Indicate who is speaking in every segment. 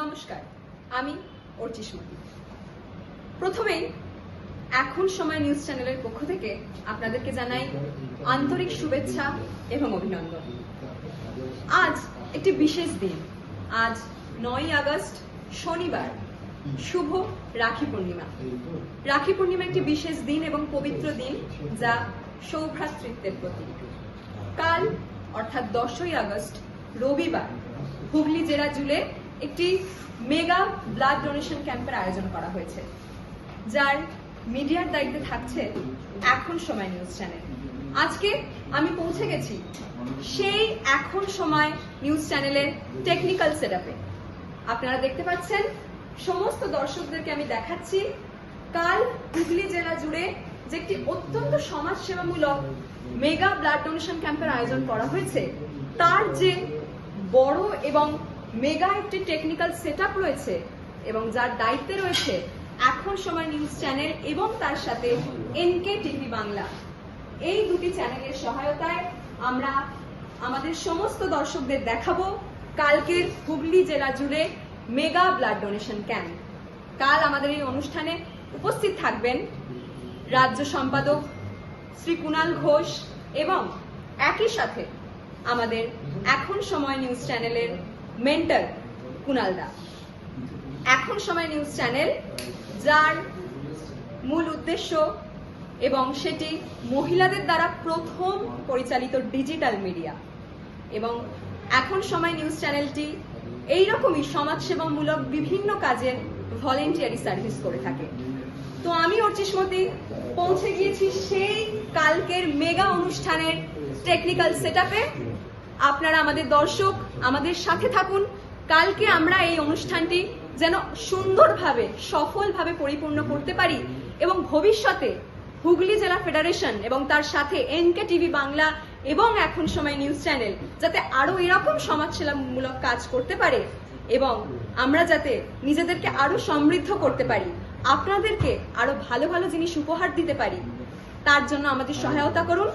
Speaker 1: নমস্কার, আমি অর্চিসমতি প্রথমেই, এখন সময় নিউজ চ্যানেলের পক্ষ থেকে আপনাদেরকে জানাই আন্তরিক শুভেচ্ছা এবং অভিনন্দন। আজ একটি বিশেষ দিন। আজ নয় আগস্ট, শনিবার। শুভ রাখি পূর্ণিমা। রাখি পূর্ণিমা একটি বিশেষ দিন এবং পবিত্র দিন যা সৌভ্রাতৃত্বের প্রতীক। কাল, অর্থাৎ দশই আগস্ট, রবিবার, হুগলি জেলা জুড়ে একটি মেগা ব্লাড ডোনেশন ক্যাম্পের আয়োজন করা হয়েছে, যার মিডিয়ার দায়িত্বে থাকছে এখন সময় নিউজ চ্যানেল। আজকে আমি পৌঁছে গেছি সেই এখন সময় নিউজ চ্যানেলের টেকনিক্যাল সেটআপে। আপনারা দেখতে পাচ্ছেন, সমস্ত দর্শকদেরকে আমি দেখাচ্ছি। কাল হুগলি জেলা জুড়ে যে একটি অত্যন্ত সমাজসেবামূলক মেগা ব্লাড ডোনেশন ক্যাম্পের আয়োজন করা হয়েছে, তার যে বড় এবং মেগা একটি টেকনিক্যাল সেটআপ রয়েছে এবং যার দায়িত্বে রয়েছে এখন সময় নিউজ চ্যানেল এবং তার সাথে এনকে টিভি বাংলা। এই দুটি চ্যানেলের সহায়তায় আমরা আমাদের সমস্ত দর্শকদের দেখাবো কালকের হুগলি জেলা জুড়ে মেগা ব্লাড ডোনেশন ক্যাম্প কাল আমাদের এই অনুষ্ঠানে উপস্থিত থাকবেন রাজ্য সম্পাদক শ্রী কুণাল ঘোষ এবং একই সাথে আমাদের এখন সময় নিউজ চ্যানেলের মেন্টর কুণাল দা। এখন সময় নিউজ চ্যানেল, যার মূল উদ্দেশ্য এবং সেটি মহিলাদের দ্বারা প্রথম পরিচালিত ডিজিটাল মিডিয়া। এবং এখন সময় নিউজ চ্যানেলটি এইরকমই সমাজসেবামূলক বিভিন্ন কাজের ভলেন্টিয়ারি সার্ভিস করে থাকে। তো আমি অর্চিসমতি পৌঁছে গিয়েছি সেই কালকের মেগা অনুষ্ঠানের টেকনিক্যাল সেটআপে আপনারা আমাদের দর্শক, আমাদের সাথে থাকুন। কালকে আমরা এই অনুষ্ঠানটি যেন সুন্দরভাবে, সফলভাবে পরিপূর্ণ করতে পারি এবং ভবিষ্যতে হুগলি জেলা ফেডারেশন এবং তার সাথে এনকে টিভি বাংলা এবং এখন সময় নিউজ চ্যানেল যাতে আরও এরকম সমাজসেবামূলক কাজ করতে পারে এবং আমরা যাতে নিজেদেরকে আরও সমৃদ্ধ করতে পারি, আপনাদেরকে আরও ভালো ভালো জিনিস উপহার দিতে পারি, তার জন্য আমাদের সহায়তা করুন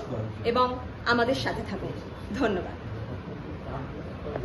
Speaker 1: এবং আমাদের সাথে থাকুন। ধন্যবাদ।